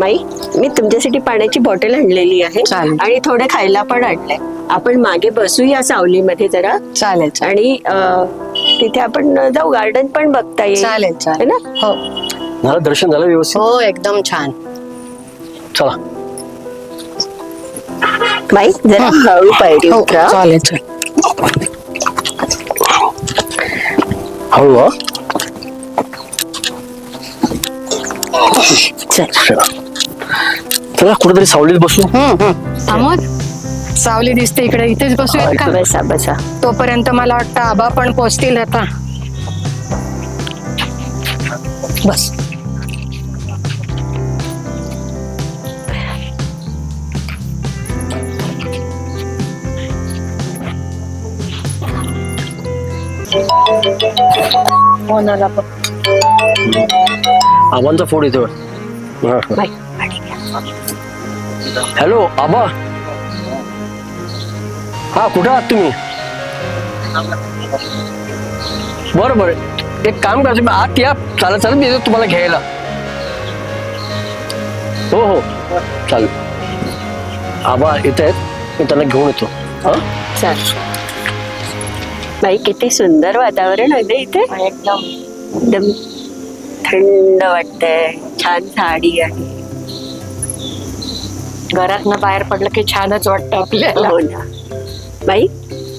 माई मी तुमच्यासाठी पाण्याची बॉटल आणलेली आहे चालेल. आणि थोडं खायला पण आणलंय. आपण मागे बसूया सावलीमध्ये जरा. चालेल चालेल. आणि अं, तिथे आपण जाऊ गार्डन पण बघता येईल. चालेल है चालेल ना? हो. झालं दर्शन झालं व्यवस्थित? हो एकदम छान. चला. माई जरा हळू पायरी हो उतरा चालेल चालेल. हळू हा. चल. चला. चला कुठेतरी सावलीत बसू आमोद सावली दिसते इकडे इथेच बसूयात का? बसा बसा. तोपर्यंत मला वाटतं आबा पण पोचतील आता. बस. आबांचा फोन येतो माई हॅलो आबा हा कुठं आहात तुम्ही? बरं बरं. एक काम करा तुम्ही आत या. चालत चालत मी येतो तुम्हाला घ्यायला. हो हो. चालेल. आबा येत आहेत. मी त्यांना घेऊन येतो. हा? चल बाई किती सुंदर वातावरण आहे ना इथे. एकदम. एकदम थंड वाटतंय. छान साडी आहे. घरातनं बाहेर पडलं की छानच वाटतं आपल्याला. हो ना. बाई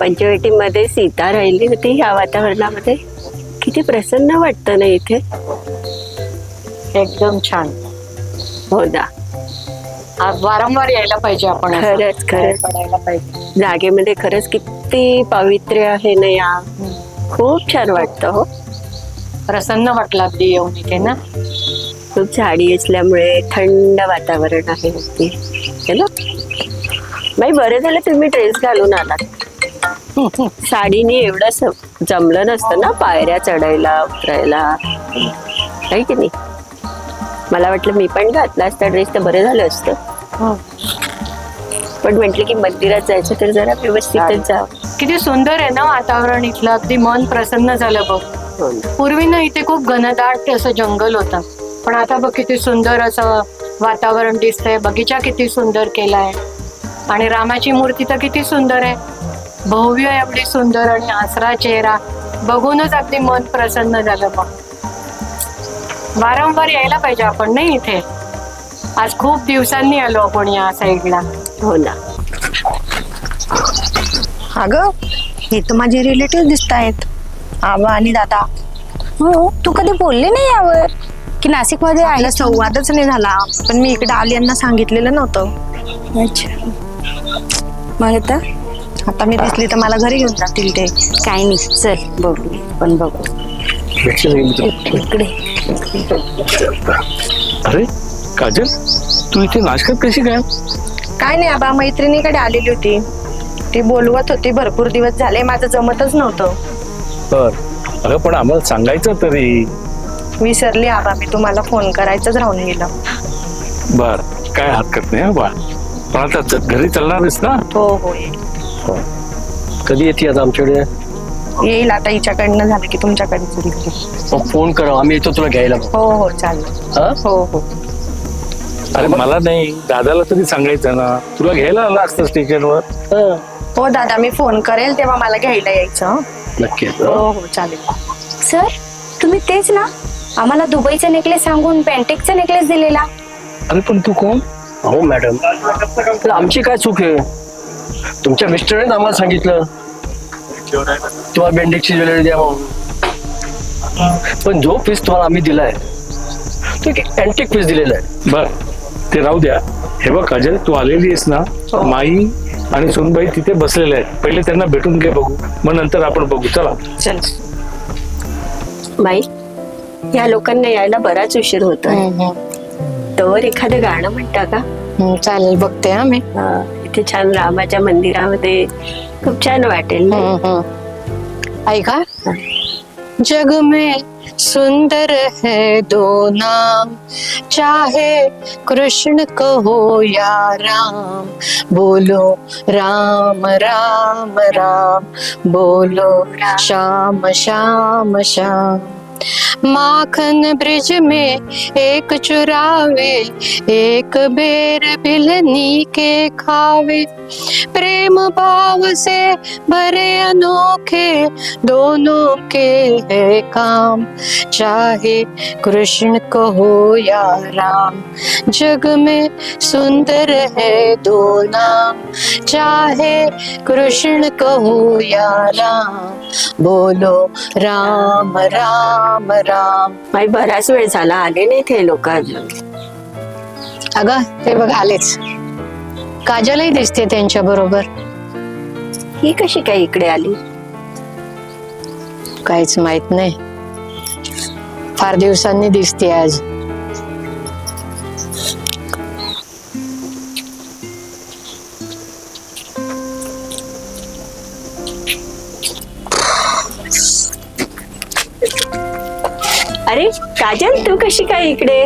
पंचवटीमध्ये सीता राहिली होती ह्या वातावरणामध्ये. किती प्रसन्न वाटतं ना इथे. एकदम छान. हो ना. वारंवार यायला पाहिजे आपण असं. खरंच खरंच. पडायला पाहिजे. जागेमध्ये खरंच किती पावित्र्य आहे ना या. खूप छान वाटतं हो. प्रसन्न वाटलं अगदी येऊन इथे ना. खूप झाडी असल्यामुळे थंड वातावरण आहे अगदी ना? बाई बरं झालं तुम्ही ड्रेस घालून आलात. साडीने एवढं जमलं नसतं ना पायऱ्या चढायला उतरायला. आहे की नाही? मला वाटलं मी पण घातला असता ड्रेस तर बरं झालं असतं. हो. पण म्हटलं की मंदिरात जायचं तर जरा व्यवस्थितच जावं किती सुंदर आहे ना वातावरण इथलं. अगदी मन प्रसन्न झालं बघ. हो पूर्वी ना इथे खूप घनदाट असं जंगल होतं. पण आता बघ किती सुंदर असं वातावरण दिसतंय. बगीचा किती सुंदर केलाय. आणि रामाची मूर्ती तर किती सुंदर आहे. भव्य एवढी सुंदर आणि आसरा चेहरा. बघूनच अगदी मन प्रसन्न झालं बघ. वारंवार यायला पाहिजे आपण नाही इथे? आज खूप दिवसांनी आलो आपण या साईडला. हो ना. अगं हे तर माझे रिलेटिव्ह दिसत आहेत आबा आणि दादा. हो. तू कधी बोलली नाही यावर? की नाशिकमध्ये आहे संवादच नाही झाला. पण मी इकडे आली यांना सांगितलेलं नव्हतं. अच्छा. मग आता? आता मी दिसली तर मला घरी घेऊन जातील ते. काय नाही चल बघू. पण बघू. इकडे. अरे काजल तू इथे नाशकात कशी काय? काय नाही आबा मैत्रिणीकडे आलेली होती. ती बोलवत होती भरपूर दिवस झाले माझं जमतच नव्हतं. बर. अगं पण आम्हाला सांगायचं तरी. विसरली आबा मी तुम्हाला फोन करायचंच राहून गेलं. बर काय हरकत नाही हा बा पण आता च- घरी चालणारच ना? हो हो येईल. कधी येते आता आमच्याकडे? येईल आता हिच्याकडनं झालं की तुमच्याकडे मग फोन करा आम्ही येतो तुला घ्यायला. मग. हो हो चालेल. हा? हो हो. अरे मला नाही दादाला तरी सांगायचं ना. तुला घ्यायला आला असतं स्टेशनवर हा, हो दादा मी फोन करेल तेव्हा मला घ्यायला यायचं हं? नक्की हो हो चालेल. सर तुम्ही तेच ना? आम्हाला दुबईचा नेकलेस सांगून पॅन्टेकचा नेकलेस दिलेला. अरे पण तू कोण? हो मॅडम तर आमची काय चूक आहे? तुमच्या मिस्टरने आम्हाला सांगितलं. तुम्हाला बेंडेक्सची ज्वेलरी द्या म्हणून. पण जो पीस तुम्हाला आम्ही दिलाय तो एक अँटिक पीस दिलेला आहे. बर ते राहू द्या. हे बघ काजल तू आलेली आहेस ना माई आणि सोनबाई तिथे बसलेल्या आहेत. पहिले त्यांना भेटून घे बघू. मग नंतर आपण बघू. चला. चल. बाई. या लोकांना यायला बराच उशीर होतोय. तवर एखादं गाणं म्हणता का? चालेल बघते हा मी. इथे छान रामाच्या मंदिरामध्ये खूप छान वाटेल. ऐका. जग में सुंदर है दो नाम. चाहे कृष्ण कहो या राम. बोलो राम राम राम. बोलो श्याम श्याम श्याम. माखन ब्रिज में एक चुरावे एक बेर बिलनी के खावे। प्रेम भाव से भरे अनोखे दोनों के है काम। चाहे कृष्ण कहो या राम जग में सुंदर है दो नाम। चाहे कृष्ण कहो या राम। बोलो राम राम राम. माई बराच वेळ झाला आले नाही ते लोक अजून. अगं ते बघ आलेच. काजलही दिसते त्यांच्या बरोबर. ही कशी काय इकडे आली? काहीच माहीत नाही. फार दिवसांनी दिसते आज. अरे काजल तू कशी काय इकडे?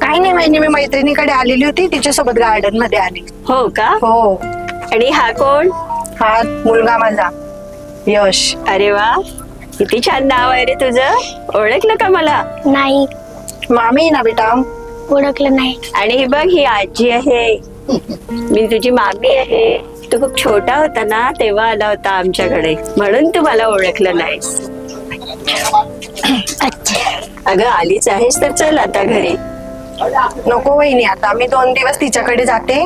काही नाही माहिती मी मैत्रिणीकडे आलेली होती तिच्यासोबत गार्डनमध्ये आली. हो का? हो. आणि हा कोण? हा मुलगा माझा यश. अरे वा किती छान नाव आहे रे तुझं. ओळखलं का मला? नाही. मामी आहे ना बेटा? ओळखलं नाही. आणि ही बघ ही आजी आहे. मी तुझी मामी आहे. तू खूप छोटा होता ना तेव्हा आला होता आमच्याकडे. म्हणून तू मला ओळखलं नाहीस अगं आलीच आहेस तर चल आता घरी. नको वहिनी आता मी दोन दिवस तिच्याकडे जाते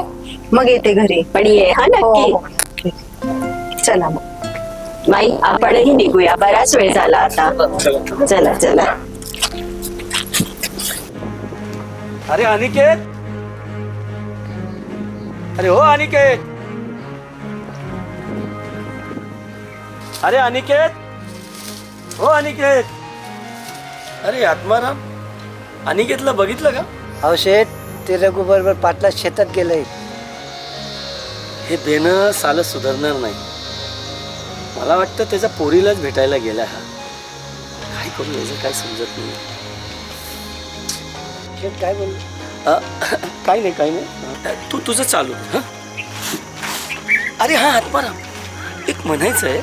मग येते घरी. पण ये हा हो नक्की. हो चला मग. माई आपणही निघूया. बराच वेळ झाला आता. चला चला. अरे अनिकेत? अरे हो अनिकेत. अरे अनिकेत? हो अनिकेत. अरे आत्माराम. अनिकेतला बघितलं का? अहो शेठ ते रघु बरोबर पाटला शेतात गेलंय. हे बेनं सालं सुधारणार नाही. मला वाटतं त्याच्या पोरीलाच भेटायला गेला हा. काय करू याचं काय समजत नाही. शेठ काय बोललो अ, काही नाही काही नाही. तू तुझं चालू हा. अरे हा आत्माराम. एक म्हणायचं आहे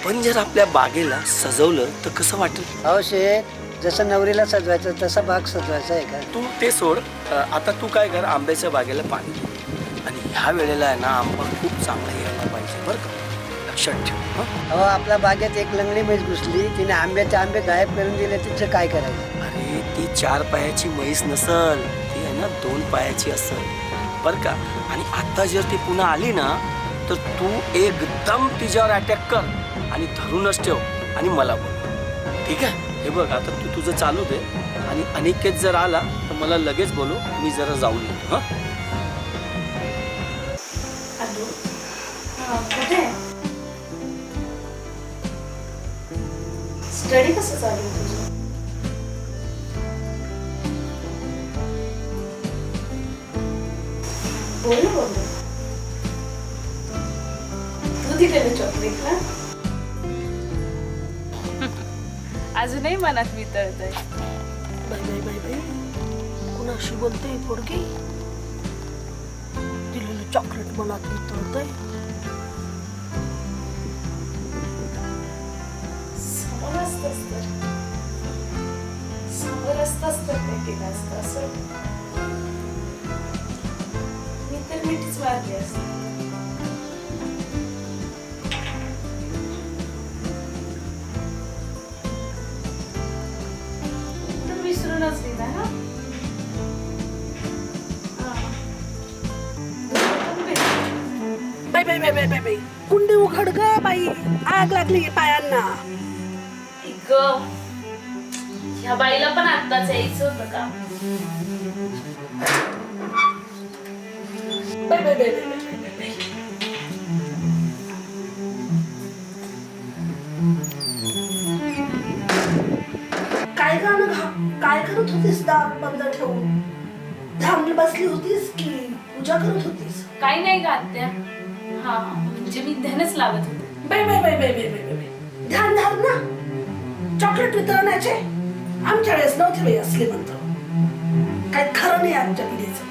आपण जर आपल्या बागेला सजवलं तर कसं वाटेल? अहो शेठ जसं नवरीला सजवायचं तसा बाग सजवायचा आहे का? तू ते सोड. अ, आता तू काय कर आंब्याच्या बागेला पाणी दे. आणि ह्या वेळेला आहे ना आंबा खूप चांगला यायला पाहिजे बरं का? लक्षात ठेव हं? अहो आपल्या बागेत एक लंगडी म्हैस घुसली तिने आंब्याचे आंबे गायब करून दिले तिचं काय करायचं? अरे ती चार पायाची म्हैस नसल ती आहे ना दोन पायाची असल बर का? आणि आता जर ती पुन्हा आली ना तर तू एकदम तिच्यावर अटॅक कर. आणि धरूनच ठेव आणि मला बोल. ठीक आहे? हे बघ आता तू तुझं चालू दे. आणि अनिकेत जर आला तर मला लगेच बोलू. मी जरा जाऊन येतो हां? स्टडी कसं चालू आहे तुझं? बोल बोल. तू दिलेलं चॉकलेट ना अजूनही मनात वितळत आहे कुणाशी बोलते पोरगी? दिलेलं चॉकलेट मनात वितळतंय समोर असत मी तर मीठीच मारली असते. कुंडी उघड ग बाई. आग लागली पायांना. ग ह्या बाईला पण आत्ताच यायचं होतं का? काय गाणं घा काय करत होतीस दार बंद ठेवून? ध्यान बसली होतीस की पूजा करत होतीस? काही नाही का आत्या हा म्हणजे मी ध्यानच लावत होते. Bye bye bye bye bye bye bye bye ध्यान धार ना. चॉकलेट वितरणाचे आमच्या वेळेस नव्हते बाई असले म्हणतो काय खरं नाही आमच्या पिढीचं